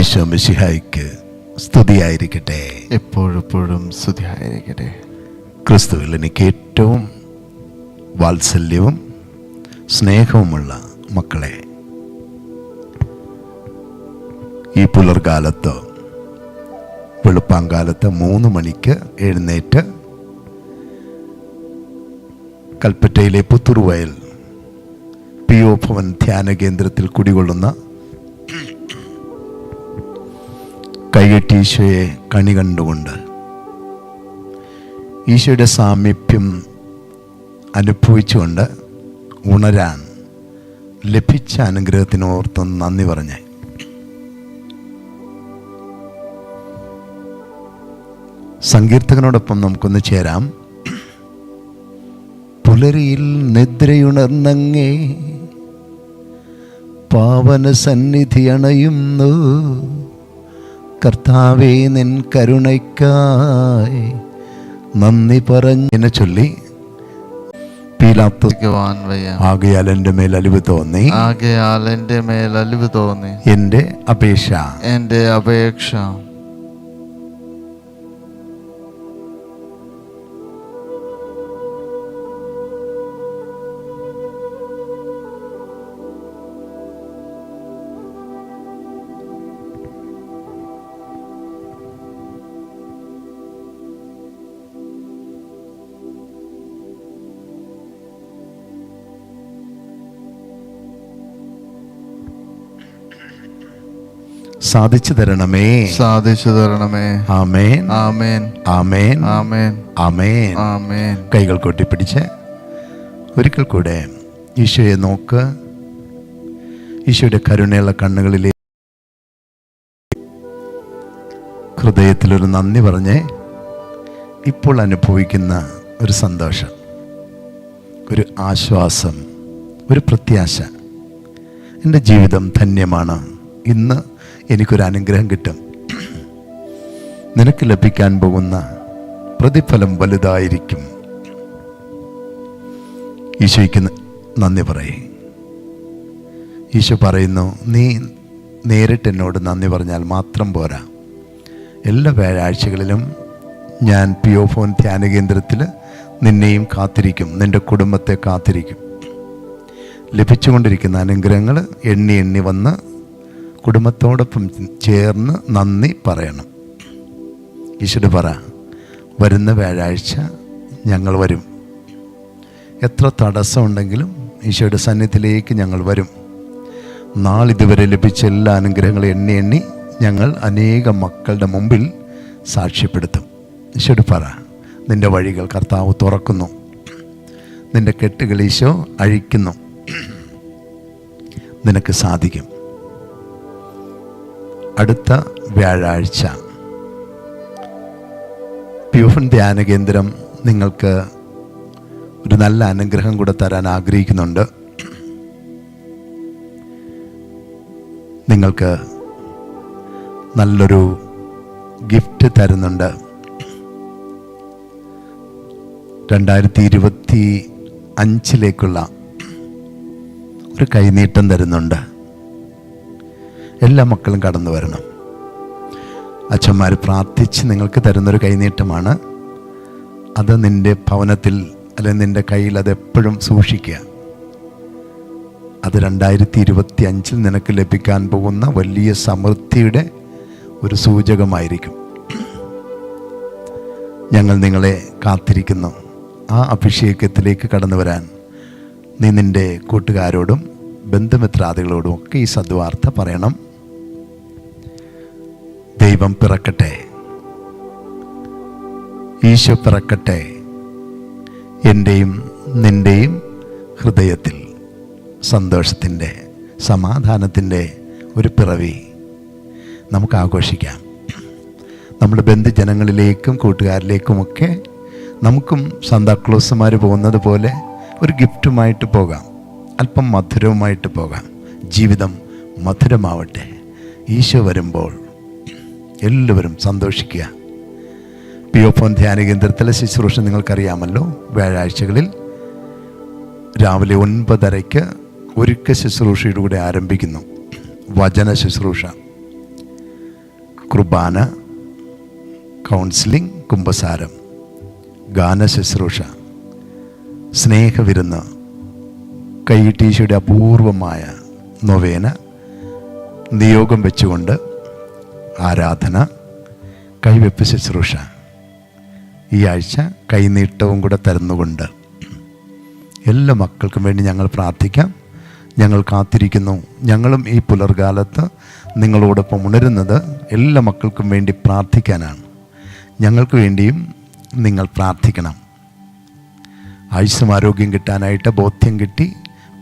ഈശോ മിശിഹായ്ക്ക് സ്തുതിയായിരിക്കട്ടെ. എപ്പോഴെപ്പോഴും സ്തുതിയായിരിക്കട്ടെ. ക്രിസ്തുവിൽ എനിക്ക് ഏറ്റവും വാത്സല്യവും സ്നേഹവുമുള്ള മക്കളെ ഈ പുലർകാലത്ത് വെളുപ്പാങ്കാലത്ത് മൂന്ന് മണിക്ക് എഴുന്നേറ്റ് കൽപ്പറ്റയിലെ പുത്തുറുവയൽ പി ഒ ഭവൻ ധ്യാന കേന്ദ്രത്തിൽ കുടികൊള്ളുന്ന കൈകെട്ടി ഈശോയെ കണി കണ്ടുകൊണ്ട് ഈശോയുടെ സാമീപ്യം അനുഭവിച്ചുകൊണ്ട് ഉണരാൻ ലഭിച്ച അനുഗ്രഹത്തിന് ഓർത്ത് നന്ദി പറഞ്ഞ്. സങ്കീർത്തകനോടൊപ്പം നമുക്കൊന്ന് ചേരാം. പുലരിയിൽ നിദ്രയുണർന്നങ്ങേ പാവന സന്നിധി അണയുന്നു. കർത്താവേ നിൻ കരുണയ്ക്കായി നന്ദി പറഞ്ഞതിനെ ചൊല്ലി. പീലാത്തു സ്തുതിക്കുവാൻ വയ്യ. ആകയാൽ എന്റെ മേൽ അലിവ് തോന്നി. ആകയാൽ എന്റെ മേൽ അലിവ് തോന്നി. എന്റെ അപേക്ഷ. എന്റെ അപേക്ഷ. സാധിച്ചു തരണമേ. സാധിച്ചു തരണമേ. ആമേൻ. ആമേൻ. ആമേൻ. ആമേൻ. ആമേൻ. ആമേൻ. കൈകൾ കൊട്ടിപ്പിടിച്ച് ഒരിക്കൽ കൂടെ ഈശോയെ നോക്ക്. ഈശോയുടെ കരുണയുള്ള കണ്ണുകളിലെ ഹൃദയത്തിലൊരു നന്ദി പറഞ്ഞ് ഇപ്പോൾ അനുഭവിക്കുന്ന ഒരു സന്തോഷം ഒരു ആശ്വാസം ഒരു പ്രത്യാശ. എന്റെ ജീവിതം ധന്യമാണ്. ഇന്ന് എനിക്കൊരു അനുഗ്രഹം കിട്ടും. നിനക്ക് ലഭിക്കാൻ പോകുന്ന പ്രതിഫലം വലുതായിരിക്കും. ഈശോയ്ക്ക് നന്ദി പറയേ. ഈശോ പറയുന്നു നീ നേരിട്ട് എന്നോട് നന്ദി പറഞ്ഞാൽ മാത്രം പോരാ. എല്ലാ വ്യാഴാഴ്ചകളിലും ഞാൻ പി ഒ ഫോൺ ധ്യാന കേന്ദ്രത്തിൽ നിന്നെയും കാത്തിരിക്കും നിന്റെ കുടുംബത്തെ കാത്തിരിക്കും. ലഭിച്ചുകൊണ്ടിരിക്കുന്ന അനുഗ്രഹങ്ങൾ എണ്ണി എണ്ണി വന്ന് കുടുംബത്തോടൊപ്പം ചേർന്ന് നന്ദി പറയണം. ഈശോട് പറ വരുന്ന വ്യാഴാഴ്ച ഞങ്ങൾ വരും. എത്ര തടസ്സമുണ്ടെങ്കിലും ഈശോയുടെ സന്നിധിയിലേക്ക് ഞങ്ങൾ വരും. നാളിതുവരെ ലഭിച്ച എല്ലാ അനുഗ്രഹങ്ങളും എണ്ണി എണ്ണി ഞങ്ങൾ അനേക മക്കളുടെ മുമ്പിൽ സാക്ഷ്യപ്പെടുത്തും. ഈശോട് പറ നിന്റെ വഴികൾ കർത്താവ് തുറക്കുന്നു. നിന്റെ കെട്ടുകൾ ഈശോ അഴിക്കുന്നു. നിനക്ക് സാധിക്കും. അടുത്ത വ്യാഴാഴ്ച. പ്യൂഫൻ ധ്യാന കേന്ദ്രം നിങ്ങൾക്ക് ഒരു നല്ല അനുഗ്രഹം കൂടെ തരാൻ ആഗ്രഹിക്കുന്നുണ്ട്. നിങ്ങൾക്ക് നല്ലൊരു ഗിഫ്റ്റ് തരുന്നുണ്ട്. രണ്ടായിരത്തി ഇരുപത്തി അഞ്ചിലേക്കുള്ള ഒരു കൈനീട്ടം തരുന്നുണ്ട്. എല്ലാ മക്കളും കടന്നു വരണം. അച്ഛന്മാർ പ്രാർത്ഥിച്ച് നിങ്ങൾക്ക് തരുന്നൊരു കൈനീട്ടമാണ്. അത് നിന്റെ ഭവനത്തിൽ അല്ലെങ്കിൽ നിന്റെ കയ്യിൽ അത് എപ്പോഴും സൂക്ഷിക്കുക. അത് രണ്ടായിരത്തി ഇരുപത്തി അഞ്ചിൽ നിനക്ക് ലഭിക്കാൻ പോകുന്ന വലിയ സമൃദ്ധിയുടെ ഒരു സൂചകമായിരിക്കും. ഞങ്ങൾ നിങ്ങളെ കാത്തിരിക്കുന്നു. ആ അഭിഷേകത്തിലേക്ക് കടന്നു വരാൻ നീ നിന്റെ കൂട്ടുകാരോടും ബന്ധുമിത്രാദികളോടും ഒക്കെ ഈ സദ്വാർത്ത പറയണം. ദൈവം പിറക്കട്ടെ. ഈശോ പിറക്കട്ടെ എന്റെയും നിന്റെയും ഹൃദയത്തിൽ സന്തോഷത്തിന്റെ സമാധാനത്തിന്റെ ഒരു പിറവി നമുക്ക് ആഘോഷിക്കാം. നമ്മുടെ ബന്ധുജനങ്ങളിലേക്കും കൂട്ടുകാരിലേക്കുമൊക്കെ നമുക്കും സന്താക്ലോസുമാർ പോകുന്നത് പോലെ ഒരു ഗിഫ്റ്റുമായിട്ട് പോകാം. അല്പം മധുരവുമായിട്ട് പോകാം. ജീവിതം മധുരമാവട്ടെ. ഈശോ വരുമ്പോൾ എല്ലാവരും സന്തോഷിക്കുക. പി ഒ ഫോൺ ധ്യാന കേന്ദ്രത്തിലെ ശുശ്രൂഷ നിങ്ങൾക്കറിയാമല്ലോ. വ്യാഴാഴ്ചകളിൽ രാവിലെ ഒൻപതരയ്ക്ക് ഒരുക്ക ശുശ്രൂഷയുടെ കൂടെ ആരംഭിക്കുന്നു. വചന ശുശ്രൂഷ കുർബാന കൗൺസിലിംഗ് കുംഭസാരം ഗാന ശുശ്രൂഷ സ്നേഹവിരുന്ന് കൈ ടീശയുടെ അപൂർവമായ നൊവേന നിയോഗം വെച്ചുകൊണ്ട് ആരാധന കൈവെപ്പ് ശുശ്രൂഷ. ഈ ആഴ്ച കൈനീട്ടവും കൂടെ തരുന്നുകൊണ്ട് എല്ലാ മക്കൾക്കും വേണ്ടി ഞങ്ങൾ പ്രാർത്ഥിക്കാം. ഞങ്ങൾ കാത്തിരിക്കുന്നു. ഞങ്ങളും ഈ പുലർകാലത്ത് നിങ്ങളോടൊപ്പം ഉണരുന്നത് എല്ലാ മക്കൾക്കും വേണ്ടി പ്രാർത്ഥിക്കാനാണ്. ഞങ്ങൾക്ക് വേണ്ടിയും നിങ്ങൾ പ്രാർത്ഥിക്കണം. ആയുസ്സും ആരോഗ്യം കിട്ടാനായിട്ട് ബോധ്യം കിട്ടി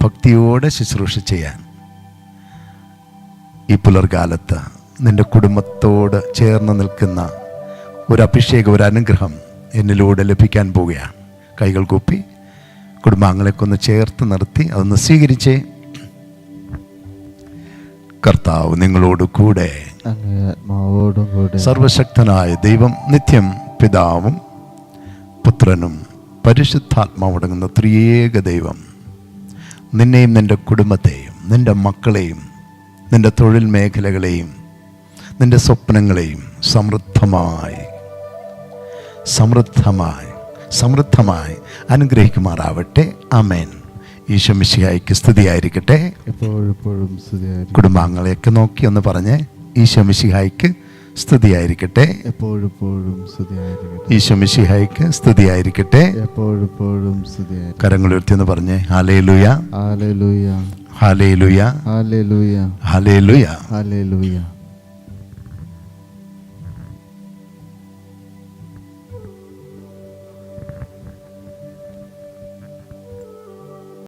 ഭക്തിയോടെ ശുശ്രൂഷ ചെയ്യാൻ ഈ പുലർകാലത്ത് നിന്റെ കുടുംബത്തോട് ചേർന്ന് നിൽക്കുന്ന ഒരു അഭിഷേകം ഒരു അനുഗ്രഹം എന്നിലൂടെ ലഭിക്കാൻ പോവുകയാണ്. കൈകൾ കൂപ്പി കുടുംബാംഗങ്ങളെയൊക്കെ ഒന്ന് ചേർത്ത് നിർത്തി അതൊന്ന് സ്വീകരിച്ചേ. കർത്താവ് നിങ്ങളോട് കൂടെ. സർവശക്തനായ ദൈവം നിത്യം പിതാവും പുത്രനും പരിശുദ്ധാത്മാവടങ്ങുന്ന ത്രിയേക ദൈവം. നിന്നെയും നിന്റെ കുടുംബത്തെയും നിന്റെ മക്കളെയും നിന്റെ തൊഴിൽ മേഖലകളെയും നിന്റെ സ്വപ്നങ്ങളെയും സമൃദ്ധമായി സമൃദ്ധമായി സമൃദ്ധമായി അനുഗ്രഹിക്കുമാറാവട്ടെ. അമേൻ ഈശോമിശിഹായിക്ക് സ്തുതിയായിരിക്കട്ടെ. എപ്പോഴെപ്പോഴും കുടുംബാംഗങ്ങളെയൊക്കെ നോക്കി ഒന്ന് പറഞ്ഞ്. ഈശോമിശിഹായിക്ക് സ്തുതിയായിരിക്കട്ടെ. എപ്പോഴെപ്പോഴും ഈശോമിശിഹായിക്ക് ഈശോ മിശിഹായിക്ക് സ്തുതിയായിരിക്കട്ടെ. എപ്പോഴെപ്പോഴും കരങ്ങൾ ഉയർത്തി എന്ന് പറഞ്ഞ്. Hallelujah hallelujah hallelujah hallelujah hallelujah hallelujah